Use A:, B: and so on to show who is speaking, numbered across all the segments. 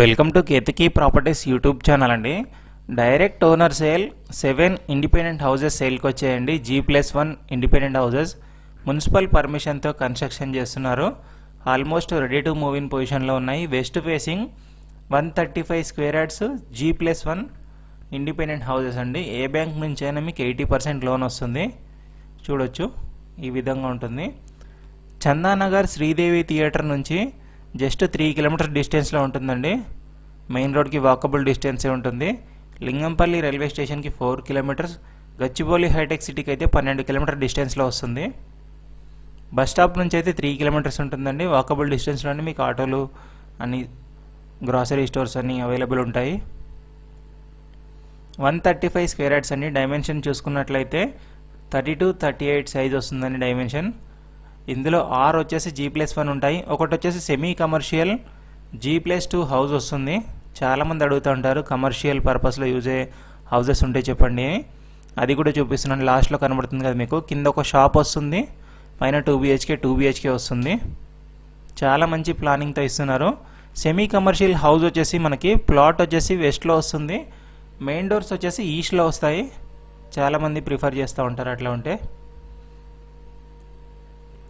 A: Welcome to Ketaki properties YouTube channel అండి. Direct owner sale seven independent houses సేల్కి వచ్చాయండి. G plus one independent houses municipal పర్మిషన్తో construction చేస్తున్నారు. Almost ready to move in పొజిషన్లో ఉన్నాయి. West facing one thirty five square yards G plus one independent houses అండి. ఏ bank నుంచి అయినా మీకు ఎయిటీ పర్సెంట్ లోన్ వస్తుంది. చూడొచ్చు. ఈ విధంగా ఉంటుంది. చందానగర్ శ్రీదేవి థియేటర్ నుంచి జస్ట్ త్రీ కిలోమీటర్ డిస్టెన్స్లో ఉంటుందండి. మెయిన్ రోడ్కి వాకబుల్ డిస్టెన్సే ఉంటుంది. లింగంపల్లి రైల్వే స్టేషన్కి ఫోర్ కిలోమీటర్స్. గచ్చిబౌలి హైటెక్ సిటీకి అయితే పన్నెండు కిలోమీటర్ డిస్టెన్స్లో వస్తుంది. బస్ స్టాప్ నుంచి అయితే త్రీ కిలోమీటర్స్ ఉంటుందండి. వాకబుల్ డిస్టెన్స్లోనే మీకు ఆటోలు అన్ని గ్రాసరీ స్టోర్స్ అన్నీ అవైలబుల్ ఉంటాయి. One thirty five square yards అండి. డైమెన్షన్ చూసుకున్నట్లయితే thirty two thirty eight size వస్తుందండి డైమెన్షన్. ఇందులో ఆర్ వచ్చేసి జీ ప్లస్ వన్ ఉంటాయి. ఒకటి వచ్చేసి semi commercial G plus two house వస్తుంది. చాలామంది అడుగుతూ ఉంటారు కమర్షియల్ పర్పస్లో యూజ్ అయ్యే హౌసెస్ ఉంటే చెప్పండి. అది కూడా చూపిస్తున్నాను. లాస్ట్లో కనబడుతుంది కదా మీకు. కింద ఒక షాప్ వస్తుంది. పైన టూ బిహెచ్కే టూ బిహెచ్కే వస్తుంది. చాలా మంచి ప్లానింగ్తో ఇస్తున్నారు. సెమీ కమర్షియల్ హౌస్ వచ్చేసి మనకి ప్లాట్ వచ్చేసి వెస్ట్లో వస్తుంది. మెయిన్ డోర్స్ వచ్చేసి ఈస్ట్లో వస్తాయి. చాలామంది ప్రిఫర్ చేస్తూ ఉంటారు అట్లా ఉంటే.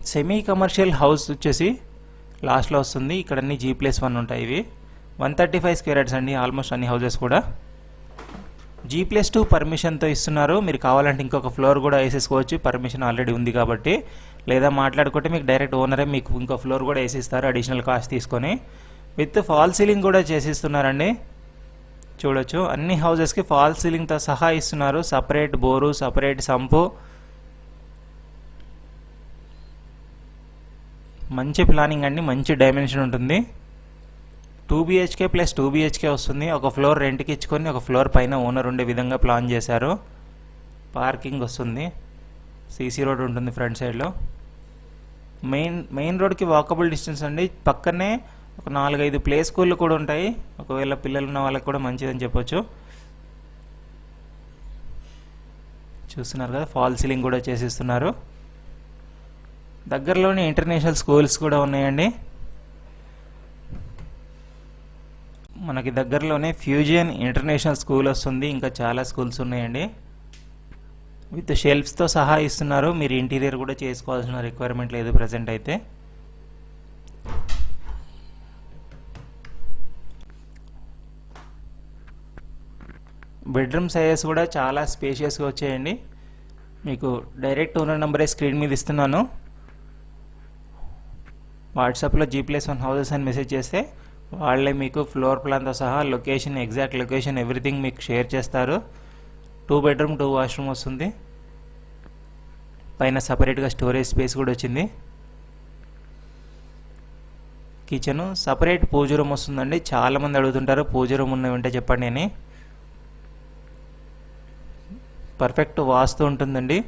A: సెమీ కమర్షియల్ హౌస్ వచ్చేసి లాస్ట్లో వస్తుంది. ఇక్కడ అన్ని జీ ప్లస్ వన్ ఉంటాయి ఇవి. One thirty five square yards అండి. ఆల్మోస్ట్ అన్ని హౌసెస్ కూడా. జీ ప్లస్ టూ పర్మిషన్తో ఇస్తున్నారు. మీరు కావాలంటే ఇంకొక ఫ్లోర్ కూడా వేసేసుకోవచ్చు. పర్మిషన్ ఆల్రెడీ ఉంది కాబట్టి. లేదా మాట్లాడుకుంటే మీకు డైరెక్ట్ ఓనరే మీకు ఇంకో ఫ్లోర్ కూడా వేసిస్తారు. అడిషనల్ కాస్ట్ తీసుకొని. విత్ ఫాల్ సీలింగ్ కూడా చేసిస్తున్నారండి. చూడొచ్చు. అన్ని హౌజెస్కి ఫాల్ సీలింగ్తో సహా ఇస్తున్నారు. సపరేట్ బోరు సపరేట్ సంపు మంచి ప్లానింగ్ అండి మంచి డైమెన్షన్ ఉంటుంది. Two BHK plus two BHK వస్తుంది. ఒక ఫ్లోర్ రెంట్కి ఇచ్చుకొని ఒక ఫ్లోర్ పైన ఓనర్ ఉండే విధంగా ప్లాన్ చేశారు. పార్కింగ్ వస్తుంది. సీసీ రోడ్ ఉంటుంది ఫ్రంట్ సైడ్లో మెయిన్ మెయిన్ రోడ్కి వాకబుల్ డిస్టెన్స్ అండి. పక్కనే ఒక నాలుగైదు ప్లే స్కూళ్ళు కూడా ఉంటాయి. ఒకవేళ పిల్లలు ఉన్న వాళ్ళకి కూడా మంచిదని చెప్పొచ్చు. చూస్తున్నారు కదా ఫాల్ సీలింగ్ కూడా చేసిస్తున్నారు. దగ్గరలోనే ఇంటర్నేషనల్ స్కూల్స్ కూడా ఉన్నాయండి. మనకి దగ్గరలోనే ఫ్యూజియన్ ఇంటర్నేషనల్ స్కూల్ వస్తుంది ఇంకా చాలా స్కూల్స్ ఉన్నాయండి. విత్ షెల్ఫ్స్తో సహా ఇస్తున్నారు మీరు ఇంటీరియర్ కూడా చేసుకోవాల్సిన రిక్వైర్మెంట్ లేదు ప్రజెంట్ అయితే. బెడ్రూమ్ సైజెస్ కూడా చాలా స్పేషియస్గా వచ్చాయండి. మీకు డైరెక్ట్ ఓనర్ నెంబరే స్క్రీన్ మీద ఇస్తున్నాను. వాట్సాప్లో జీ ప్లస్ వన్ హౌసెస్ అని మెసేజ్ చేస్తే వాళ్ళే మీకు ఫ్లోర్ ప్లాన్తో సహా లొకేషన్ ఎగ్జాక్ట్ లొకేషన్ ఎవ్రీథింగ్ మీకు షేర్ చేస్తారు. టూ బెడ్రూమ్ టూ వాష్రూమ్ వస్తుంది. పైన సపరేట్గా స్టోరేజ్ స్పేస్ కూడా వచ్చింది. కిచెన్ సపరేట్ పూజ రూమ్ వస్తుందండి. చాలామంది అడుగుతుంటారు పూజ రూమ్ ఉన్నవి ఉంటే చెప్పండి అని. పర్ఫెక్ట్ వాస్తు ఉంటుందండి.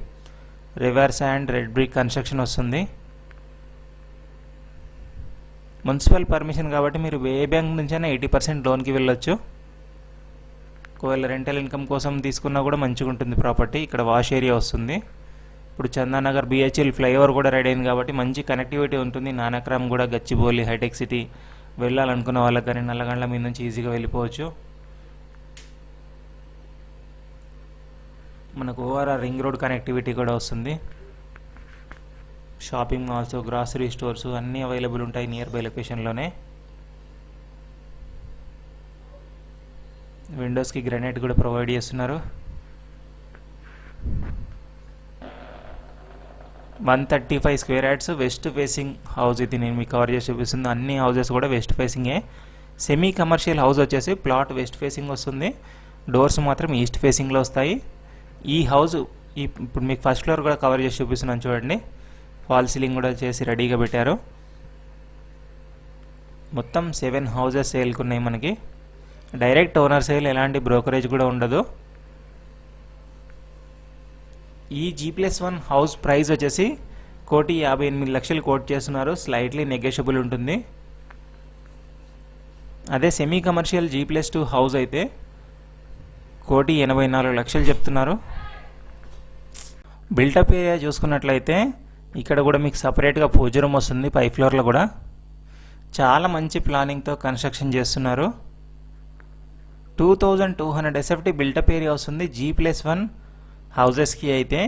A: రివర్స్ అండ్ రెడ్ బ్రిక్ కన్స్ట్రక్షన్ వస్తుంది. మున్సిపల్ పర్మిషన్ కాబట్టి మీరు ఏ బ్యాంక్ నుంచైనా ఎయిటీ పర్సెంట్ లోన్కి వెళ్ళొచ్చు. ఒకవేళ రెంటల్ ఇన్కమ్ కోసం తీసుకున్నా కూడా మంచిగా ఉంటుంది ప్రాపర్టీ. ఇక్కడ వాష్ ఏరియా వస్తుంది. ఇప్పుడు చందానగర్ బిహెచ్ఎల్ ఫ్లైఓవర్ కూడా రెడీ అయింది కాబట్టి మంచి కనెక్టివిటీ ఉంటుంది. నానక్రామ్ కూడా గచ్చిబౌలి హైటెక్ సిటీ వెళ్ళాలనుకున్న వాళ్ళకి కానీ నల్లగండ్ల మీద నుంచి ఈజీగా వెళ్ళిపోవచ్చు. మనకు ఓవరాల్ రింగ్ రోడ్ కనెక్టివిటీ కూడా వస్తుంది. షాపింగ్ మాల్స్ గ్రాసరీ స్టోర్స్ అన్నీ అవైలబుల్ ఉంటాయి నియర్ బై లొకేషన్లోనే విండోస్కి గ్రానైట్ కూడా ప్రొవైడ్ చేస్తున్నారు. One thirty five square yards west facing house ఇది నేను మీకు కవర్ చేసి చూపిస్తుంది. అన్ని హౌజెస్ కూడా వెస్ట్ ఫేసింగే సెమీ కమర్షియల్ హౌస్ వచ్చేసి ప్లాట్ వెస్ట్ ఫేసింగ్ వస్తుంది. డోర్స్ మాత్రం ఈస్ట్ ఫేసింగ్లో వస్తాయి. ఈ హౌస్ ఈ ఇప్పుడు మీకు ఫస్ట్ ఫ్లోర్ కూడా కవర్ చేసి చూపిస్తున్నాను చూడండి. ఫాల్ సీలింగ్ కూడా చేసి రెడీగా పెట్టారు. మొత్తం సెవెన్ హౌజెస్ సేల్కి ఉన్నాయి మనకి. డైరెక్ట్ ఓనర్ సేల్ ఎలాంటి బ్రోకరేజ్ కూడా ఉండదు. ఈ G plus one house price వచ్చేసి కోటి యాభై ఎనిమిది లక్షలు కోట్ చేస్తున్నారు. స్లైట్లీ నెగోషియబుల్ ఉంటుంది. అదే semi commercial G plus two house అయితే కోటి ఎనభై నాలుగు లక్షలు చెప్తున్నారు. బిల్టప్ ఏరియా చూసుకున్నట్లయితే ఇక్కడ కూడా మీకు సపరేట్గా పూజ రూమ్ వస్తుంది పై ఫ్లోర్లో కూడా. చాలా మంచి ప్లానింగ్తో కన్స్ట్రక్షన్ చేస్తున్నారు. Two thousand two hundred SFT built-up area వస్తుంది జీ ప్లస్ వన్ హౌజెస్కి అయితే.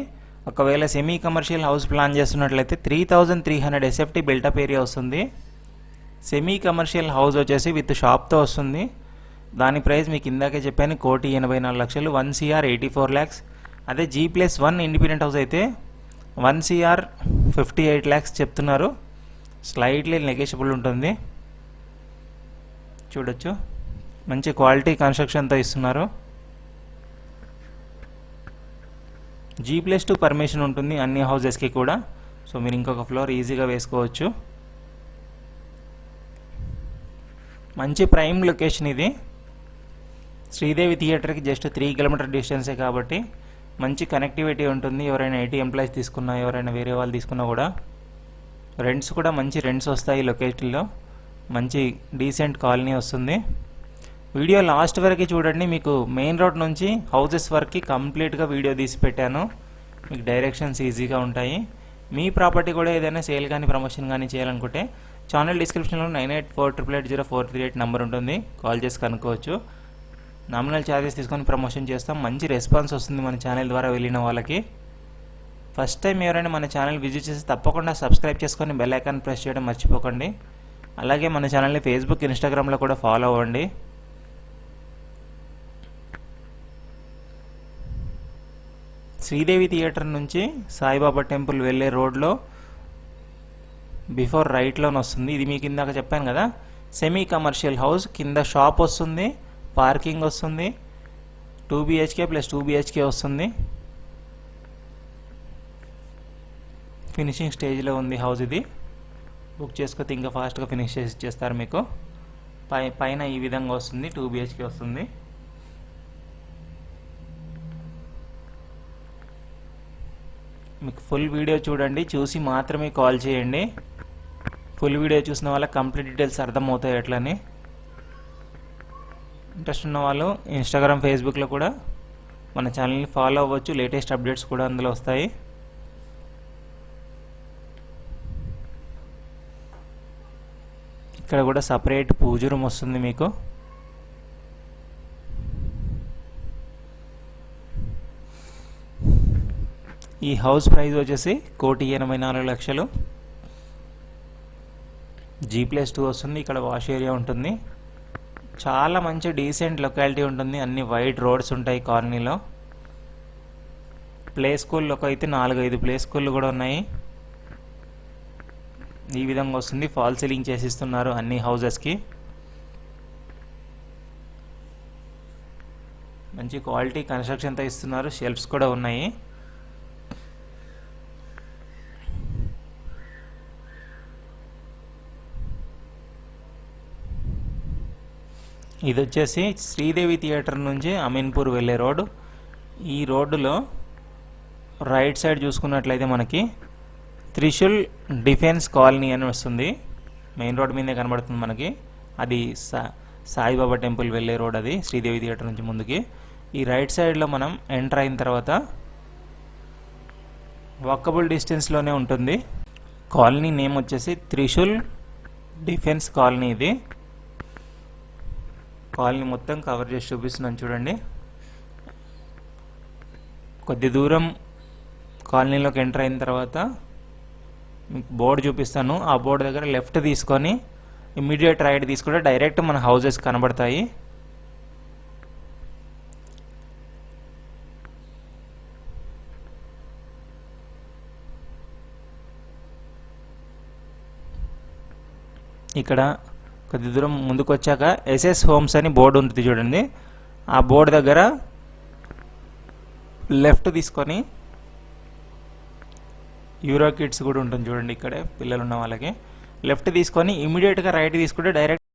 A: ఒకవేళ సెమీ కమర్షియల్ హౌస్ ప్లాన్ చేస్తున్నట్లయితే three thousand three hundred SFT built-up area వస్తుంది. సెమీ కమర్షియల్ హౌస్ వచ్చేసి విత్ షాప్తో వస్తుంది. దాని ప్రైస్ మీకు ఇందాకే చెప్పాను కోటి ఎనభై నాలుగు లక్షలు one CR eighty four lakhs. అదే G plus one independent house అయితే one CR fifty eight lakhs చెప్తున్నారు. స్లైట్లీ నెగెషియబుల్ ఉంటుంది. చూడొచ్చు. మంచి క్వాలిటీ కన్స్ట్రక్షన్తో ఇస్తున్నారు. జీ ప్లస్ టూ పర్మిషన్ ఉంటుంది అన్ని హౌజెస్కి కూడా. సో మీరు ఇంకొక ఫ్లోర్ ఈజీగా వేసుకోవచ్చు. మంచి ప్రైమ్ లొకేషన్ ఇది. శ్రీదేవి థియేటర్కి జస్ట్ త్రీ కిలోమీటర్ డిస్టెన్సే కాబట్టి మంచి కనెక్టివిటీ ఉంటుంది. ఎవరైనా ఐటీ ఎంప్లాయీస్ తీసుకున్నా ఎవరైనా వేరే వాళ్ళు తీసుకున్నా కూడా రెంట్స్ కూడా మంచి రెంట్స్ వస్తాయి లొకేషన్లో మంచి డీసెంట్ కాలనీ వస్తుంది. వీడియో లాస్ట్ వరకు చూడండి. మీకు మెయిన్ రోడ్ నుంచి హౌసెస్ వరకు కంప్లీట్గా వీడియో తీసి పెట్టాను. మీకు డైరెక్షన్స్ ఈజీగా ఉంటాయి. మీ ప్రాపర్టీ కూడా ఏదైనా సేల్ కానీ ప్రమోషన్ కానీ చేయాలనుకుంటే ఛానల్ డిస్క్రిప్షన్లో nine eight four triple eight zero four three eight number ఉంటుంది. కాల్ చేసి కనుక్కోవచ్చు. నామినల్ ఛార్జెస్ తీసుకొని ప్రమోషన్ చేస్తాం. మంచి రెస్పాన్స్ వస్తుంది మన ఛానల్ ద్వారా వెళ్ళిన వాళ్ళకి. ఫస్ట్ టైం ఎవరైనా మన ఛానల్ విజిట్ చేసి తప్పకుండా సబ్స్క్రైబ్ చేసుకొని బెల్ ఐకాన్ ప్రెస్ చేయడం మర్చిపోకండి. అలాగే మన ఛానల్ని ఫేస్బుక్ ఇన్స్టాగ్రామ్లో కూడా ఫాలో అవ్వండి. శ్రీదేవి థియేటర్ నుంచి సాయిబాబా టెంపుల్ వెళ్ళే రోడ్లో బిఫోర్ రైట్లోనే వస్తుంది. ఇది మీకు ఇందాక చెప్పాను కదా. సెమీ కమర్షియల్ హౌస్ కింద షాప్ వస్తుంది. పార్కింగ్ వస్తుంది. Two BHK plus two BHK వస్తుంది. ఫినిషింగ్ స్టేజ్లో ఉంది హౌస్ ఇది. బుక్ చేసుకొస్తే ఇంకా ఫాస్ట్గా ఫినిష్ చేసి ఇచ్చేస్తారు మీకు. పై పైన ఈ విధంగా వస్తుంది. టూ బిహెచ్కే వస్తుంది. మీకు ఫుల్ వీడియో చూడండి. చూసి మాత్రమే కాల్ చేయండి. ఫుల్ వీడియో చూసిన వాళ్ళకి కంప్లీట్ డీటెయిల్స్ అర్థమవుతాయి ఎట్లని ఇంట్రెస్ట్ ఉన్న వాళ్ళు ఇన్స్టాగ్రామ్ ఫేస్బుక్లో కూడా మన ఛానల్ని ఫాలో అవ్వచ్చు. లేటెస్ట్ అప్డేట్స్ కూడా అందులో వస్తాయి. ఇక్కడ కూడా సపరేట్ పూజ రూమ్ వస్తుంది మీకు. ఈ హౌస్ ప్రైస్ వచ్చేసి కోటి ఎనభై నాలుగు లక్షలు. జీ ప్లస్ టూ వస్తుంది. ఇక్కడ వాష్ ఏరియా ఉంటుంది. చాలా మంచి డీసెంట్ లొకాలిటీ ఉంటుంది. అన్ని వైడ్ రోడ్స్ ఉంటాయి కాలనీలో. ప్లే స్కూల్లో అయితే నాలుగు ఐదు ప్లే స్కూళ్ళు కూడా ఉన్నాయి. ఈ విధంగా వస్తుంది. ఫాల్ సీలింగ్ చేసిస్తున్నారు అన్ని హౌజెస్కి మంచి క్వాలిటీ కన్స్ట్రక్షన్తో ఇస్తున్నారు. షెల్ఫ్స్ కూడా ఉన్నాయి. ఇది వచ్చేసి శ్రీదేవి థియేటర్ నుంచి అమీన్పూర్ వెళ్ళే రోడ్డు. ఈ రోడ్డులో రైట్ సైడ్ చూసుకున్నట్లయితే మనకి త్రిశూల్ డిఫెన్స్ కాలనీ అని వస్తుంది. మెయిన్ రోడ్ మీదే కనబడుతుంది మనకి. అది సా సాయిబాబా టెంపుల్ వెళ్ళే రోడ్ అది శ్రీదేవి థియేటర్ నుంచి ముందుకి. ఈ రైట్ సైడ్లో మనం ఎంటర్ అయిన తర్వాత వాకబుల్ డిస్టెన్స్లోనే ఉంటుంది. కాలనీ నేమ్ వచ్చేసి త్రిశూల్ డిఫెన్స్ కాలనీ ఇది. కాలనీ మొత్తం కవర్ చేసి చూపిస్తున్నాను చూడండి. కొద్ది దూరం కాలనీలోకి ఎంటర్ అయిన తర్వాత మీకు బోర్డు చూపిస్తాను. ఆ బోర్డు దగ్గర లెఫ్ట్ తీసుకొని ఇమ్మీడియట్ రైట్ తీసుకుంటే డైరెక్ట్ మన హౌజెస్ కనబడతాయి. ఇక్కడ కొద్ది దూరం ముందుకు వచ్చాక ఎస్ఎస్ హోమ్స్ అని బోర్డు ఉంటుంది చూడండి. ఆ బోర్డు దగ్గర లెఫ్ట్ తీసుకొని యూరో కిడ్స్ కూడా ఉంటుంది చూడండి ఇక్కడే పిల్లలు ఉన్న వాళ్ళకి. లెఫ్ట్ తీసుకొని ఇమీడియట్గా రైట్ తీసుకుంటే డైరెక్ట్